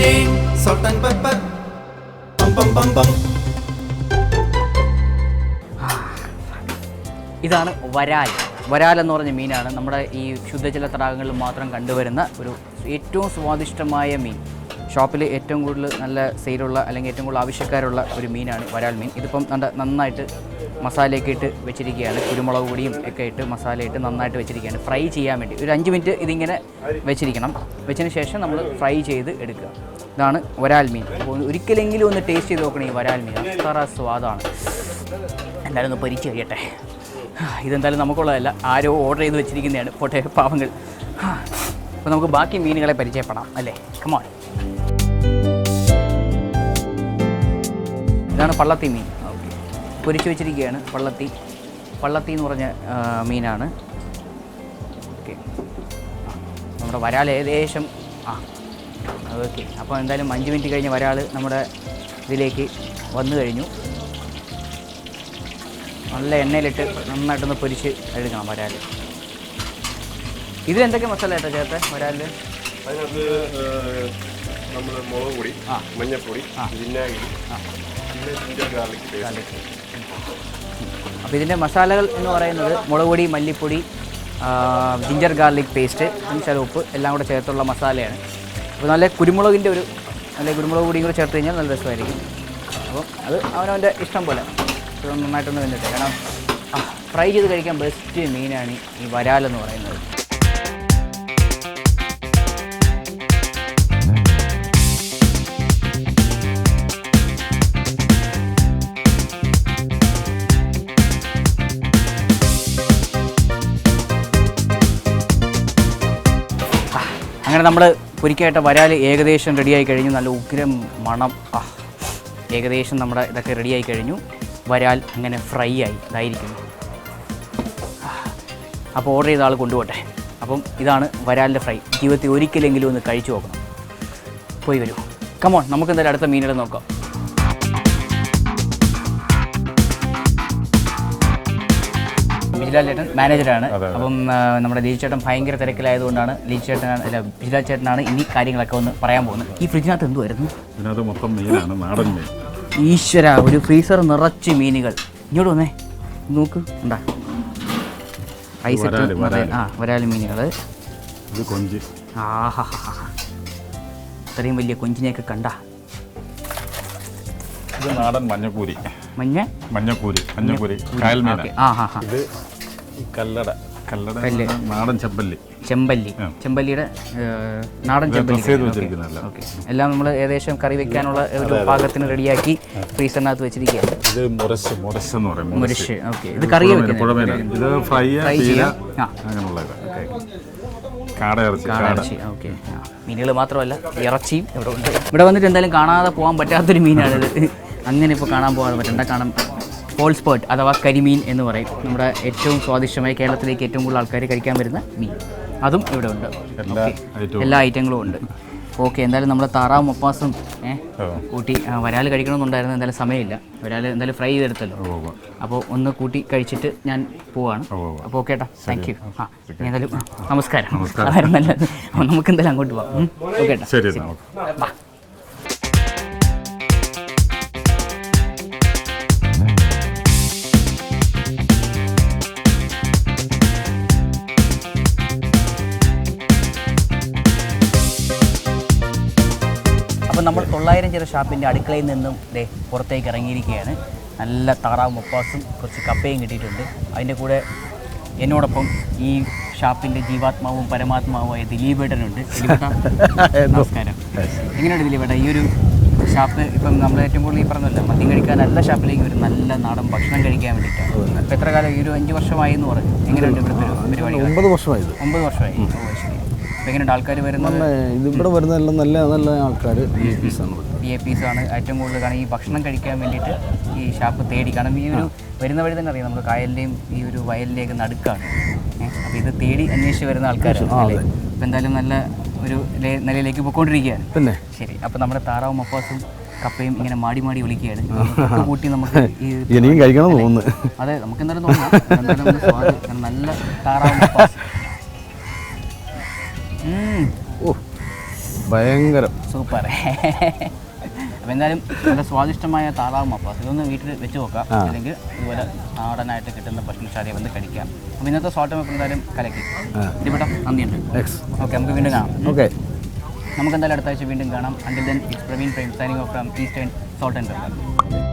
Jane, salt and pepper. Bum bum bum bum. ഇതാണ് വരാൽ വരാൽ എന്ന് പറഞ്ഞ മീനാണ് നമ്മുടെ ഈ ശുദ്ധജല തടാകങ്ങളിൽ മാത്രം കണ്ടുവരുന്ന ഒരു ഏറ്റവും സ്വാദിഷ്ടമായ മീൻ ഷോപ്പിൽ ഏറ്റവും കൂടുതൽ നല്ല സെയിലുള്ള അല്ലെങ്കിൽ ഏറ്റവും കൂടുതൽ ആവശ്യക്കാരുള്ള ഒരു മീനാണ് വരാൽ മീൻ ഇതിപ്പം നന്നായിട്ട് മസാലയൊക്കെ ഇട്ട് വെച്ചിരിക്കുകയാണ്. കുരുമുളക് പൊടിയും ഒക്കെ ഇട്ട് മസാല ഇട്ട് നന്നായിട്ട് വെച്ചിരിക്കുകയാണ്. ഫ്രൈ ചെയ്യാൻ വേണ്ടി. ഒരു അഞ്ച് മിനിറ്റ് ഇതിങ്ങനെ വെച്ചിരിക്കണം. വെച്ചതിന് ശേഷം നമ്മൾ ഫ്രൈ ചെയ്ത് എടുക്കുക. ഇതാണ് വരാൽ മീൻ. അപ്പോൾ ഒരിക്കലെങ്കിലും ഒന്ന് ടേസ്റ്റ് ചെയ്ത് നോക്കണേ ഈ വരാൽ മീൻ. അത്ര സ്വാദാണ്. എന്തായാലും ഒന്ന് പൊരിച്ച് കഴിയട്ടെ. ഇതെന്തായാലും നമുക്കുള്ളതല്ല. ആരോ ഓർഡർ ചെയ്ത് വെച്ചിരിക്കുന്നതാണ്. പോട്ടെ പാവങ്ങൾ. അപ്പോൾ നമുക്ക് ബാക്കി മീനുകളെ പരിചയപ്പെടാം. അല്ലേ? കമോൺ ഇതാണ് പള്ളത്തി മീൻ. പൊരിച്ച് വെച്ചിരിക്കുകയാണ് പള്ളത്തി പള്ളത്തി എന്ന് പറഞ്ഞ മീനാണ്. ഓക്കെ. നമ്മുടെ വരാൽ ഏകദേശം ആ ഓക്കെ. അപ്പോൾ എന്തായാലും അഞ്ച് മിനിറ്റ് കഴിഞ്ഞ് വരാൾ നമ്മുടെ ഇതിലേക്ക് വന്നു കഴിഞ്ഞു. നല്ല എണ്ണയിലിട്ട് നന്നായിട്ടൊന്ന് പൊരിച്ച് എടുക്കണം വരാൽ ഇതിലെന്തൊക്കെ മസാല ചേട്ടാ ചേർത്തെ വരാലിൽ നമ്മൾ മുളക് പൊടി. മഞ്ഞൾപ്പൊടി. വിനാഗിരി പിന്നെ ജിഞ്ചർ ഗാർലിക് പേസ്റ്റ് അപ്പോൾ ഇതിന്റെ മസാലകൾ എന്ന് പറയുന്നത് മുളക് പൊടി മല്ലിപ്പൊടി ജിഞ്ചർ ഗാർലിക് പേസ്റ്റ് ഉപ്പ് എല്ലാം കൂടെ ചേർത്തുള്ള മസാലയാണ്. അപ്പോൾ നല്ല കുരുമുളകിന്റെ ഒരു നല്ല കുരുമുളക് പൊടിയും കൂടെ ചേർത്ത് കഴിഞ്ഞാൽ നല്ല രസമായിരിക്കും. അപ്പം അത് അവനവന്റെ ഇഷ്ടം പോലെ. നന്നായിട്ടൊന്ന് വന്നിട്ട് കാരണം ഫ്രൈ ചെയ്ത് കഴിക്കാൻ ബെസ്റ്റ് മീനാണ് ഈ വരാലെന്ന് പറയുന്നത്. അങ്ങനെ നമ്മൾ പൊരിക്കായിട്ട് വരാൽ ഏകദേശം റെഡിയായി കഴിഞ്ഞു. നല്ല ഉഗ്രം മണം. ആ ഏകദേശം നമ്മുടെ ഇതൊക്കെ റെഡിയായി കഴിഞ്ഞു. വരാൽ അങ്ങനെ ഫ്രൈ ആയി ഇതായിരിക്കുന്നു. അപ്പോൾ ഓർഡർ ചെയ്ത ആൾ കൊണ്ടുപോട്ടെ. അപ്പം ഇതാണ് വരാലിന്റെ ഫ്രൈ. ജീവിതത്തിൽ ഒരിക്കലെങ്കിലും ഒന്ന് കഴിച്ചു നോക്കണം. പോയി വരൂ. കമോൺ നമുക്ക് എന്തായാലും അടുത്ത മീനുകൾ നോക്കാം. ബിജിലാൽ ചേട്ടൻ മാനേജറാണ്. അപ്പം നമ്മുടെ ലീജ് ചേട്ടൻ ഭയങ്കര തിരക്കിലായതുകൊണ്ടാണ് ലീജ് ചേട്ടനാണ് അല്ല ബിജിലാൽ ചേട്ടനാണ് ഇനി കാര്യങ്ങളൊക്കെ ഒന്ന് പറയാൻ പോകുന്നത്. ഈ ഫ്രിഡ്ജിനകത്ത് എന്തുവായിരുന്നു? ഇതിനകത്ത് മൊത്തം മീനാണ് നാടൻ മീൻ. ഈശ്വര ഒരു ഫ്രീസർ നിറച്ച് മീനുകൾ. ഇങ്ങോട്ട് വന്നേ. നോക്ക് ഉണ്ടാ ഐസ്. ആ വരാൽ മീനുകൾ ഇത് കൊഞ്ച്. ആഹാ ഇത്രയും വലിയ കൊഞ്ചിനെയൊക്കെ കണ്ട. ഇത് നാടൻ മഞ്ഞക്കൂരി മഞ്ഞ? മഞ്ഞക്കൂരി മഞ്ഞക്കൂരി കായൽ മീൻ ആ ഹാ ഹാ ഇത് കല്ലട. കല്ലട കല്ല്. നാടൻ ചെമ്പല്ലി. ചെമ്പല്ലി. ചെമ്പല്ലിയുടെ നാടൻ ചെമ്പല്ലി ഓക്കെ. എല്ലാം നമ്മൾ ഏകദേശം കറി വെക്കാനുള്ള ഒരു പാകത്തിന് റെഡിയാക്കി ഫ്രീസറിനകത്ത് വെച്ചിരിക്കുകയാണ്. ഇത് മുരശ് മുരശ് എന്ന് പറയും മുരിശ് ഓക്കെ. ഇത് കറി ഇത് ഫ്രൈ ഫ്രൈ പീര ചെയ്യാം. ആ. അങ്ങനെയുള്ള ഇത്. കാട ഇറച്ചി കാട ഇറച്ചി ഓക്കെ. മീനുകൾ മാത്രമല്ല ഇറച്ചിയും ഇവിടെ ഉണ്ട്. ഇവിടെ വന്നിട്ട് എന്തായാലും കാണാതെ പോകാൻ പറ്റാത്തൊരു മീനാണിത്. അങ്ങനെ ഇപ്പോൾ കാണാൻ പോകാതെ പറ്റണ്ട കാണാൻ പോൾ സ്പോട്ട് അഥവാ കരിമീൻ എന്ന് പറയും. നമ്മുടെ ഏറ്റവും സ്വാദിഷ്ടമായി കേരളത്തിലേക്ക് ഏറ്റവും കൂടുതൽ ആൾക്കാർ കഴിക്കാൻ വരുന്ന മീൻ. അതും ഇവിടെ ഉണ്ട്. എല്ലാ ഐറ്റങ്ങളും ഉണ്ട്. ഓക്കെ എന്തായാലും നമ്മുടെ താറാവും മപ്പാസും. കൂട്ടി വരാൽ കഴിക്കണമെന്നുണ്ടായിരുന്നു. എന്തായാലും സമയമില്ല. വരാൽ എന്തായാലും ഫ്രൈ ചെയ്തെടുത്തല്ലോ. അപ്പോൾ ഒന്ന് കൂട്ടി കഴിച്ചിട്ട് ഞാൻ പോവാണ്. അപ്പോൾ ഓക്കെ ഏട്ടാ താങ്ക് യു ആ എന്തായാലും നമസ്കാരം. അതായിരുന്നു നല്ലത്. നമുക്ക് എന്തായാലും അങ്ങോട്ട് പോവാം. ഓക്കെ ഏട്ടാ ശരി അപ്പോൾ നമ്മൾ തൊള്ളായിരം ചെറിയ ഷാപ്പിന്റെ അടുക്കളയിൽ നിന്നും ദേ പുറത്തേക്ക് ഇറങ്ങിയിരിക്കുകയാണ്. നല്ല താറാവ് മുപ്പാസും കുറച്ച് കപ്പയും കിട്ടിയിട്ടുണ്ട്. അതിന്റെ കൂടെ എന്നോടൊപ്പം ഈ ഷാപ്പിന്റെ ജീവാത്മാവും പരമാത്മാവുമായ ദിലീപേട്ടനുണ്ട്. ദിലീപേട്ടാ നമസ്കാരം. എങ്ങനെയുണ്ട് ദിലീപേട്ട ഈ ഒരു ഷാപ്പ് ഇപ്പം നമ്മൾ ഏറ്റവും കൂടുതൽ ഈ പറഞ്ഞല്ലോ മദ്യം കഴിക്കാൻ നല്ല ഷാപ്പിലേക്ക് ഒരു നല്ല നാടൻ ഭക്ഷണം കഴിക്കാൻ വേണ്ടിയിട്ടാണ്. ഇപ്പം എത്ര കാലം ഈ ഒരു അഞ്ച് വർഷമായി എന്ന് പറഞ്ഞു. എങ്ങനെയുണ്ട് ഇവിടുത്തെ ഒരു പരിപാടികൾ? ഒമ്പത് വർഷമായി ഒമ്പത് വർഷമായി. ഓ ശരി. എങ്ങനെയുണ്ട് ആൾക്കാർ വരുന്നത്? ഇതിവിടെ വരുന്നതെല്ലാം നല്ല നല്ല ആൾക്കാർ ബി എ പീസ് ആണ് ഏറ്റവും കൂടുതൽ കാരണം ഈ ഭക്ഷണം കഴിക്കാൻ വേണ്ടിയിട്ട് ഈ ഷാപ്പ് തേടി കാരണം ഈ ഒരു വരുന്ന വഴി തന്നെ അറിയാം നമുക്ക് കായലിന്റെയും ഈ ഒരു വയലിന്റെയൊക്കെ നടുക്കാണ്. അപ്പോൾ ഇത് തേടി അന്വേഷിച്ച് വരുന്ന ആൾക്കാരാണ്. അല്ലേ അപ്പോൾ എന്തായാലും നല്ല ഒരു നിലയിലേക്ക് പോയിക്കൊണ്ടിരിക്കുകയാണ്. പിന്നെ? ശരി അപ്പോൾ നമ്മുടെ താറാവും മപ്പാസും കപ്പയും ഇങ്ങനെ മാടി മാടി വിളിക്കുകയാണ്. കൂട്ടി നമുക്ക് ഈ എനിക്കും കഴിക്കണം തോന്നുന്നു. അതെ നമുക്ക് എന്തായാലും തോന്നുന്നു നല്ല താറാവും മപ്പാസ് ഭയങ്കരം. സൂപ്പർ. അപ്പൊ എന്തായാലും നല്ല സ്വാദിഷ്ടമായ താറാവ് മപ്പാസ് ഇതൊന്ന് വീട്ടിൽ വെച്ച് നോക്കാം. അല്ലെങ്കിൽ ഇതുപോലെ നാടനായിട്ട് കിട്ടുന്ന ഭക്ഷണശാലയെ വന്ന് കഴിക്കാം. അപ്പൊ ഇന്നത്തെ സോൾട്ട് മപ്പ് എന്തായാലും കലക്കി. ഇതിവിടെ നന്ദിയുണ്ട്. ഓക്കെ നമുക്ക് വീണ്ടും കാണാം. ഓക്കെ നമുക്ക് എന്തായാലും അടുത്ത ആഴ്ച വീണ്ടും കാണാം. Until then it's Praveen Prime signing off from Eastern Salt and Pepper